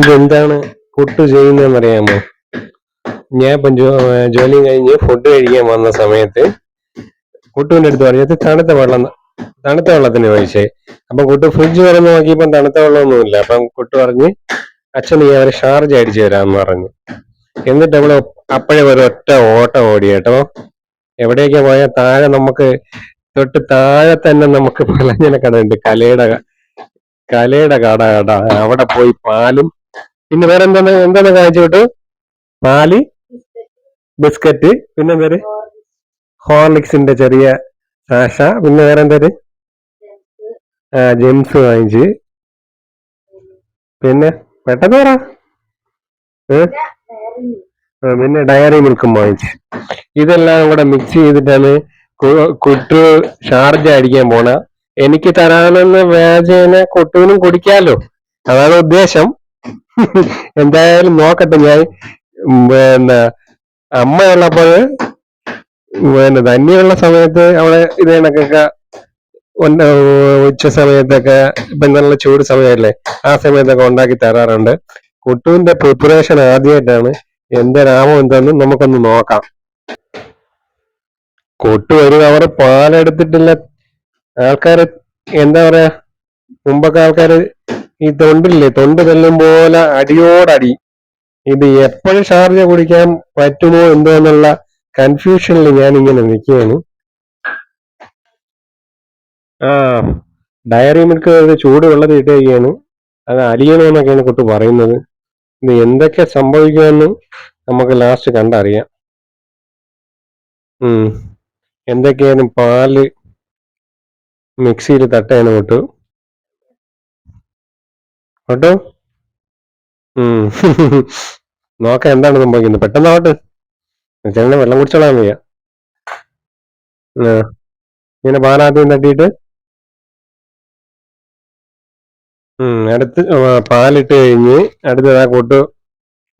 ഇതെന്താണ് പുട്ട് ചെയ്യുന്നതെന്ന് അറിയാമോ ഞാൻ ഇപ്പം ജോലി കഴിഞ്ഞ് ഫുഡ് കഴിക്കാൻ വന്ന സമയത്ത് കുട്ടുവിന്റെ അടുത്ത് പറഞ്ഞത് തണുത്ത വെള്ളം തണുത്ത വെള്ളത്തിന് ഒഴിച്ചേ. അപ്പൊ കുട്ടു ഫ്രിഡ്ജ് വരെ നോക്കിയപ്പം തണുത്ത വെള്ളമൊന്നുമില്ല. അപ്പം കുട്ടു പറഞ്ഞ് അച്ഛൻ നീ അവരെ ഷാർജ് അടിച്ചു തരാമെന്ന് പറഞ്ഞു. എന്നിട്ട് അവൾ അപ്പോഴേ ഒരു ഒറ്റ ഓട്ടം ഓടി കേട്ടോ. എവിടെയൊക്കെ പോയാൽ താഴെ നമുക്ക് തൊട്ട് താഴെ തന്നെ നമുക്ക് പലഞ്ഞന കട ഉണ്ട് കലയുടെ കലയുടെ കട കട അവിടെ പോയി പാലും. പിന്നെ വേറെ എന്താണ് എന്താണ് വിട്ടു? പാൽ ബിസ്ക്കറ്റ് പിന്നെ എന്താ ഹോർലിക്സിന്റെ ചെറിയ ആശ. പിന്നെ വേറെ എന്താ ആ ജെംസ് വാങ്ങിച്ച്. പിന്നെ പെട്ടെന്ന് പറ. പിന്നെ ഡയറി മിൽക്കും വാങ്ങിച്ച്. ഇതെല്ലാം കൂടെ മിക്സ് ചെയ്തിട്ടാണ് കുട്ടു ഷാർജ അടിക്കാൻ പോണ. എനിക്ക് തരാനെന്ന് വ്യാജേന കൊട്ടൂനും കുടിക്കാലോ? അതാണ് ഉദ്ദേശം. എന്തായാലും നോക്കട്ടെ ഞാൻ. പിന്നെ അമ്മയുള്ളപ്പോൾ പിന്നെ ധന്യുള്ള സമയത്ത് അവളെ ഇത് കണക്കൊക്കെ ഉച്ച സമയത്തൊക്കെ ഇപ്പൊ നല്ല ചൂട് സമയമല്ലേ? ആ സമയത്തൊക്കെ ഉണ്ടാക്കി തരാറുണ്ട്. കുട്ടുവിന്റെ പ്രിപ്പറേഷൻ ആദ്യമായിട്ടാണ് എന്റെ രാമം എന്താന്ന് നമുക്കൊന്ന് നോക്കാം. കൊട്ടു ഒരു കവർ പാലെടുത്തിട്ടില്ല ആൾക്കാര് എന്താ പറയാ മുമ്പൊക്കെ ആൾക്കാര് ഈ തൊണ്ടില്ലേ തൊണ്ട് തെല്ലും പോലെ അടിയോടടി. ഇത് എപ്പോഴും ഷാർജ കുടിക്കാൻ പറ്റുമോ എന്തോ എന്നുള്ള കൺഫ്യൂഷനിൽ ഞാൻ ഇങ്ങനെ നിൽക്കുകയാണ്. ആ ഡയറി മിൽക്ക് ചൂട് വെള്ളത്തിൽ ഇട്ട് അത് അലിയണമെന്നൊക്കെയാണ് കുട്ടി പറയുന്നത്. ഇത് എന്തൊക്കെ സംഭവിക്കുമെന്ന് നമുക്ക് ലാസ്റ്റ് കണ്ടറിയാം. ഉം എന്തൊക്കെയാണ് പാൽ മിക്സിയിൽ തട്ടയാണ് വിട്ടു കേട്ടോ? നോക്കാം എന്താണ് സംഭവിക്കുന്നത്. പെട്ടെന്നാവട്ടെ ചേട്ടനെ വെള്ളം കുടിച്ചോളാൻ വയ്യ. ഇങ്ങനെ പാലാദ്യം തട്ടിയിട്ട്. അടുത്ത് പാലിട്ട് കഴിഞ്ഞ് അടുത്ത് ഇതാ കൂട്ട്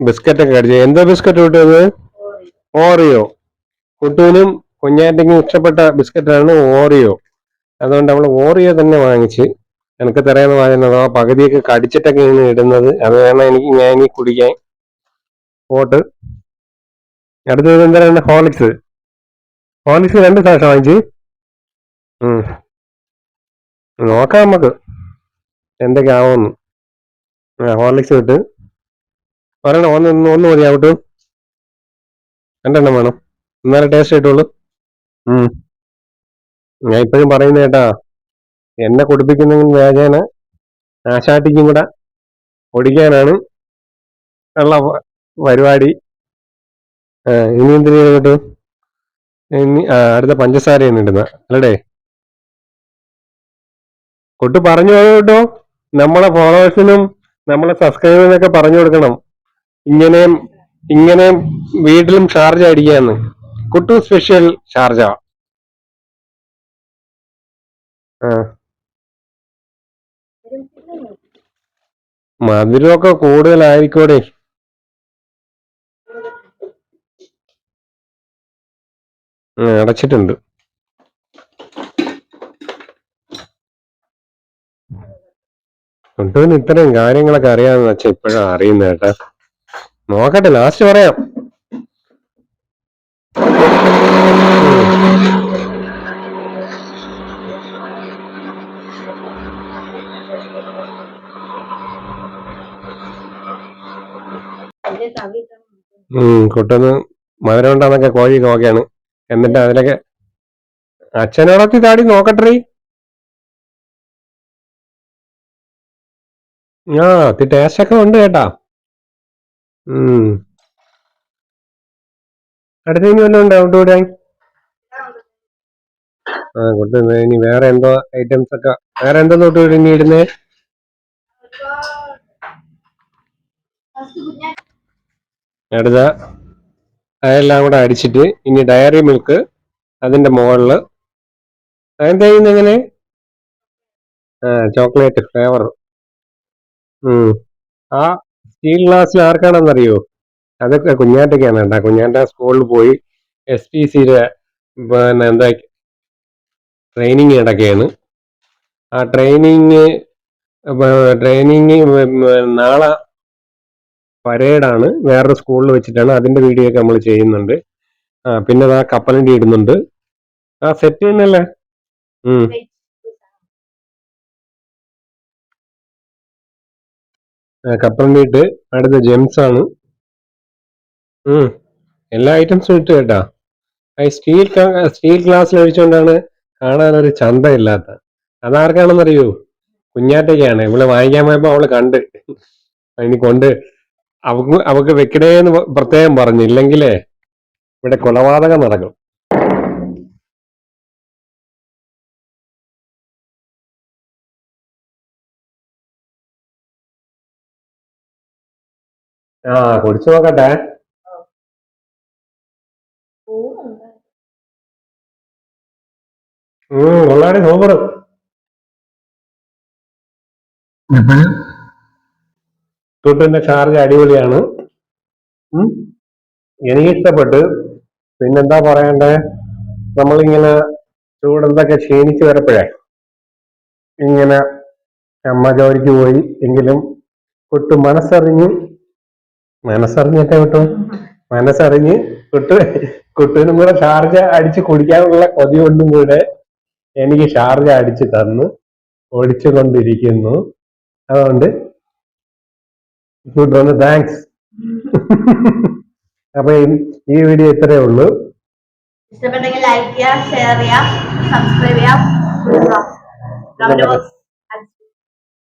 ബിസ്ക്കറ്റ് ഒക്കെ കടിച്ചു. എന്താ ബിസ്ക്കറ്റ് കിട്ടുന്നത് ഓറിയോ. കുട്ടുവിനും കുഞ്ഞാറ്റയ്ക്കും ഇഷ്ടപ്പെട്ട ബിസ്ക്കറ്റാണ് ഓറിയോ. അതുകൊണ്ട് നമ്മൾ ഓറിയോ തന്നെ വാങ്ങിച്ച് എനിക്ക് തരാന്ന് പറയുന്നത് ആ പകുതിയൊക്കെ കടിച്ചിട്ടൊക്കെ ഇങ്ങനെ ഇടുന്നത്. അത് വേണം എനിക്ക് ഞാൻ ഇനി കുടിക്കാൻ പോട്ട് അടുത്തത് എന്താണ് ഹോളിക്സ് ഹോളിക്സ് രണ്ട് സാധനം വാങ്ങിച്ച്. നോക്കാം നമുക്ക് എന്തൊക്കെ ആവുമെന്ന്. ഹോർലിക്സ് ഇട്ട്. ഒരെണ്ണം ഒന്ന് ഒന്ന് മതി രണ്ടെണ്ണം വേണം. എന്നാലേ ടേസ്റ്റ് കിട്ടുള്ളൂ. ഉം. ഞാൻ ഇപ്പോഴും പറയുന്ന കേട്ടാ എന്നെ കുടിപ്പിക്കുന്നെങ്കിൽ വ്യാജേന ആശാട്ടിക്കും കൂടെ ഒടിക്കാനാണ് ഉള്ള പരിപാടി. ഇനി എന്തിനു കേട്ടു ഇനി അടുത്ത പഞ്ചസാരയാണ് ഇടുന്ന അല്ലടേ കൊട്ട് പറഞ്ഞു കേട്ടോ? നമ്മളെ ഫോളോവേഴ്സിനും നമ്മളെ സബ്സ്ക്രൈബേഴ്സിനൊക്കെ പറഞ്ഞു കൊടുക്കണം. ഇങ്ങനെയും ഇങ്ങനെയും വീട്ടിലും ചാർജ് അടിക്കാന്ന്. കുട്ടു സ്പെഷ്യൽ ഷാർജ ആ. മധുരമൊക്കെ കൂടുതലായിരിക്കോടെ അടച്ചിട്ടുണ്ട്. കൊണ്ടുവന്ന് ഇത്രയും കാര്യങ്ങളൊക്കെ അറിയാന്ന് വെച്ചാ ഇപ്പോഴാ അറിയുന്നത് കേട്ടാ. നോക്കട്ടെ ലാസ്റ്റ് പറയാം. കുട്ടൊന്ന് മധുരം ഉണ്ടാന്നൊക്കെ കോഴി നോക്കിയാണ്. എന്നിട്ട് അതിലൊക്കെ അച്ഛനോടൊത്തി താടി നോക്കട്ടെ ആ അത് ടേസ്റ്റ് ഒക്കെ ഉണ്ട് കേട്ടാ. ഉം. അടുത്ത ഇനി വല്ലതും ഉണ്ടോ ഔട്ട് ആ കുട്ടി ഇനി വേറെ എന്തോ ഐറ്റംസ് ഒക്കെ വേറെ എന്തോ തൊട്ട് ഇനി ഇടുന്നേ അടുത്ത അതെല്ലാം കൂടെ അടിച്ചിട്ട് ഇനി ഡയറി മിൽക്ക് അതിന്റെ മുകളിൽ അതെന്താ ചെയ്യുന്നത് എങ്ങനെ ആ ചോക്ലേറ്റ് ഫ്ലേവർ ആ സ്റ്റീൽ ഗ്ലാസ്സിൽ ആർക്കാണെന്നറിയോ? അതൊക്കെ കുഞ്ഞാറ്റയ്ക്കാണ് കേട്ടോ. കുഞ്ഞാറ്റ സ്കൂളിൽ പോയി എസ് പി സിയുടെ പിന്നെ എന്താ ട്രെയിനിങ് നടക്കുകയാണ്. ആ ട്രെയിനിങ് ട്രെയിനിങ് നാളെ പരേഡാണ്. വേറൊരു സ്കൂളിൽ വെച്ചിട്ടാണ് അതിന്റെ വീഡിയോ ഒക്കെ നമ്മൾ ചെയ്യുന്നുണ്ട്. ആ പിന്നെ ആ കപ്പലണ്ടി ഇടുന്നുണ്ട്. ആ സെറ്റ് തന്നെയല്ലേ കപ്പലണ്ടി ഇട്ട് അടുത്ത ജെംസ് ആണ്. എല്ലാ ഐറ്റംസും ഇട്ട് കേട്ടാ. ഈ സ്റ്റീൽ സ്റ്റീൽ ഗ്ലാസ്സിൽ ഒഴിച്ചുകൊണ്ടാണ് കാണാനൊരു ചന്തയില്ലാത്ത. അതാർക്കാണെന്നറിയോ? കുഞ്ഞാറ്റയ്ക്കാണ്. ഇവൾ വാങ്ങിക്കാൻ പോയപ്പോ അവൾ കണ്ട്. ഇനി കൊണ്ട് അവക്ക് വെക്കണേന്ന് എന്ന് പ്രത്യേകം പറഞ്ഞു ഇല്ലെങ്കിലേ ഇവിടെ കൊലപാതകം നടക്കും. ആ കുടിച്ചു നോക്കട്ടെ. ഉം കൊള്ളാടി സൂപ്പർ ടുട്ടിന്റെ ചാർജ് അടിപൊളിയാണ്. എനിക്കിഷ്ടപ്പെട്ട്. പിന്നെന്താ പറയണ്ടേ? നമ്മളിങ്ങനെ ചൂടെന്തൊക്കെ ക്ഷീണിച്ചു വരപ്പോഴേ? ഇങ്ങനെ അമ്മ ജോലിക്ക് പോയി എങ്കിലും കുട്ടു മനസ്സറിഞ്ഞ് മനസ്സറിഞ്ഞൊക്കെ വിട്ടു മനസ്സറിഞ്ഞ് കുട്ടു കുട്ടുവിനും കൂടെ ചാർജ് അടിച്ച് കുടിക്കാനുള്ള കൊതി കൊണ്ടും കൂടെ എനിക്ക് ചാർജ് അടിച്ച് തന്ന്. ഓടിച്ചു കൊണ്ടിരിക്കുന്നു അതുകൊണ്ട് കുട്ടു താങ്ക്സ് അപ്പൊ ഈ- വീഡിയോ ഇത്രയേ ഉള്ളൂ. ഇഷ്ടപ്പെട്ടെങ്കിൽ ലൈക്ക് ചെയ്യാം ഷെയർ ചെയ്യാം സബ്സ്ക്രൈബ് ചെയ്യാം.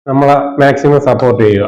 നമ്മളെ മാക്സിമം സപ്പോർട്ട് ചെയ്യുക.